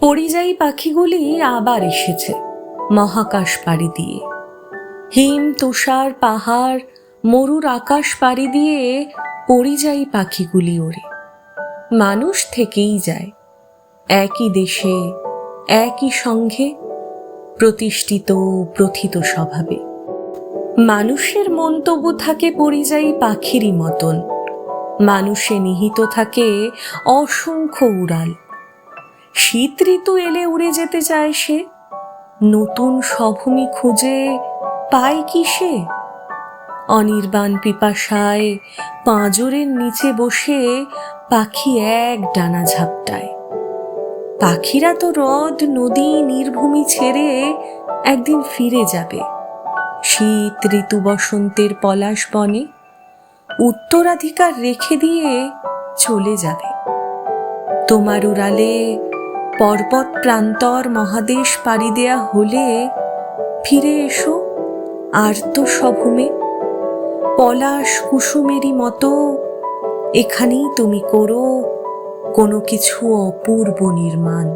পরিযায়ী পাখিগুলি আবার এসেছে মহাকাশ পাড়ি দিয়ে। হিম, তুষার, পাহাড়, মরুর আকাশ পাড়ি দিয়ে পরিযায়ী পাখিগুলি ওড়ে। মানুষ থেকেই যায়। একই দেশে, একই সঙ্গে, প্রতিষ্ঠিত প্রথিত স্বভাবে। মানুষের মন্তব্য থাকে পরিযায়ী পাখিরই মতন। মানুষে নিহিত থাকে অসংখ্য উড়াল। শীত ঋতু এলে উড়ে যেতে চায় সে। নতুন স্বভূমি খুঁজে পায় কি সে? অনির্বাণ পিপাসায় পাঁজরের নিচে বসে পাখি এক ডানা ঝাপটায়। পাখিরা তো হ্রদ, নদী, নির্ভূমি ছেড়ে একদিন ফিরে যাবে। শীত ঋতু বসন্তের পলাশ বনে উত্তরাধিকার রেখে দিয়ে চলে যাবে। তোমার উড়ালে পর্বত প্রান্তর মহাদেশ পাড়ি দেয়া হলে ফিরে এসো আর তো সভূমে পলাশ কুসুমেরই মতো এখানেই তুমি করো কোনো কিছু অপূর্ব নির্মাণ।